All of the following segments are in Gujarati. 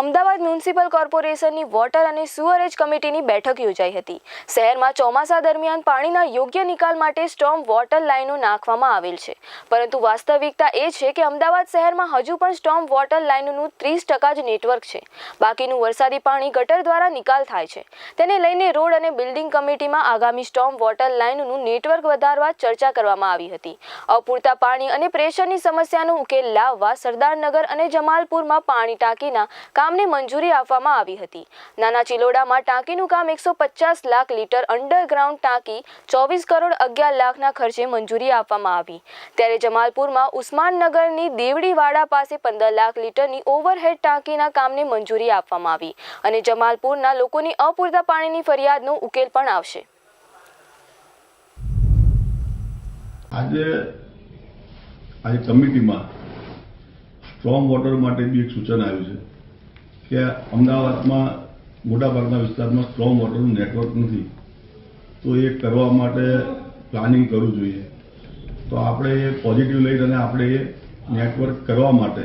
અમદાવાદ મ્યુનિસિપલ કોર્પોરેશનની વોટર અને સુઅરેજ કમિટીની બેઠક યોજાઈ હતી. શહેરમાં ચોમાસા દરમિયાન પાણીના યોગ્ય નિકાલ માટે સ્ટોમ વોટર લાઇનો નાખવામાં આવેલ છે. પરંતુ વાસ્તવિકતા એ છે કે અમદાવાદ શહેરમાં હજુ પણ સ્ટોમ વોટર લાઇનનું ત્રીસ ટકા જ નેટવર્ક છે. બાકીનું વરસાદી પાણી ગટર દ્વારા નિકાલ થાય છે. તેને લઈને રોડ અને બિલ્ડિંગ કમિટીમાં આગામી સ્ટોમ વોટર લાઇનનું નેટવર્ક વધારવા ચર્ચા કરવામાં આવી હતી. અપૂરતા પાણી અને પ્રેશરની સમસ્યાનો ઉકેલ લાવવા સરદારનગર અને જમાલપુરમાં પાણી ટાંકીના કામને મંજૂરી આપવામાં આવી હતી. નાના ચિલોડામાં ટાંકીનું કામ એકસો પચાસ લાખ લીટર અંડરગ્રાઉન્ડ ટાંકી ચોવીસ કરોડ અગિયાર લાખના ખર્ચે મંજૂરી આપવામાં આવી. ત્યારે જમાલપુરમાં ઉસ્માનનગરની દેવડીવાડા પાસે પંદર લાખ લીટરની ઓવરહેડ ટાંકીના કામને મંજૂરી આપવામાં આવી અને જમાલપુરના લોકોની અપૂરતા પાણીની ફરિયાદનો ઉકેલ પણ આવશે. આજે આજે કમિટીમાં સ્ટ્રોંગ વોટર માટે બી એક સૂચન આવ્યું છે. કે અમદાવાદમાં મોટાભાગના વિસ્તારમાં સ્ટ્રોંગ વોટરનું નેટવર્ક નથી. તો એ કરવા માટે પ્લાનિંગ કરવું જોઈએ. તો આપણે એ પોઝિટિવ લઈને અને આપણે એ નેટવર્ક કરવા માટે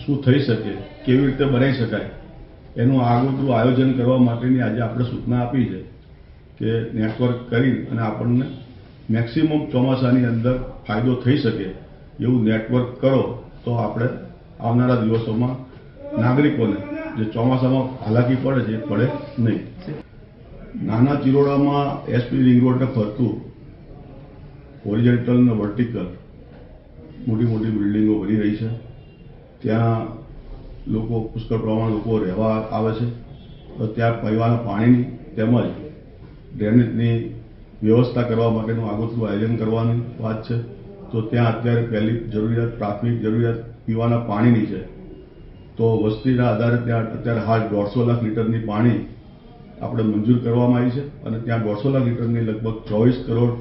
શું થઈ શકે, કેવી રીતે બનાવી શકાય, એનું આગોતરું આયોજન કરવા માટેની આજે આપણે સૂચના આપી છે કે નેટવર્ક કરી અને આપણને મેક્સિમમ ચોમાસાની અંદર ફાયદો થઈ શકે એવું નેટવર્ક કરો તો આપણે આવનારા દિવસોમાં નાગરિકોને જે ચોમાસામાં હાલાકી પડે છે પડે નહીં. નાના ચિરોડામાં એસપી રિંગ રોડ ફરતું ઓરિજેન્ટલ ને વર્ટિકલ મોટી મોટી બિલ્ડિંગો બની રહી છે. ત્યાં લોકો પુષ્કળ પ્રમાણ લોકો રહેવા આવે છે. તો ત્યાં પીવાના પાણીની તેમજ ડ્રેનેજની વ્યવસ્થા કરવા માટેનું આગોતરું આયોજન કરવાની વાત છે. તો ત્યાં અત્યારે પહેલી જરૂરિયાત, પ્રાથમિક જરૂરિયાત પીવાના પાણીની છે. તો વસ્તીના આધારે ત્યાં અત્યારે હાલ દોઢસો લાખ લીટરની પાણી આપણે મંજૂર કરવામાં આવી છે અને ત્યાં દોઢસો લાખ લીટરની લગભગ ચોવીસ કરોડ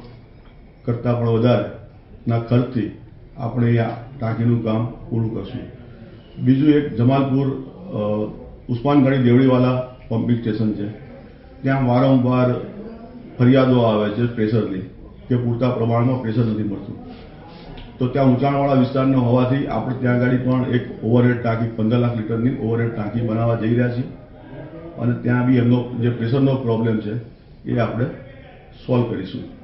કરતાં પણ વધારેના ખર્ચથી આપણે આ ટાંકીનું કામ પૂરું કરશું. બીજું એક જમાલપુર ઉસ્માનગઢી દેવડીવાલા પમ્પિંગ સ્ટેશન છે. ત્યાં વારંવાર ફરિયાદો આવે છે પ્રેશરની કે પૂરતા પ્રમાણમાં પ્રેશર નથી મળતું. તો ત્યાં ઊંચાણવાળા વિસ્તારનો હોવાથી આપણે ત્યાં આગળ પણ એક ઓવરહેડ ટાંકી, પંદર લાખ લીટરની ઓવરહેડ ટાંકી બનાવવા જઈ રહ્યા છીએ. અને ત્યાં બી એમનો જે પ્રેશરનો પ્રોબ્લેમ છે, એ આપણે સોલ્વ કરીશું.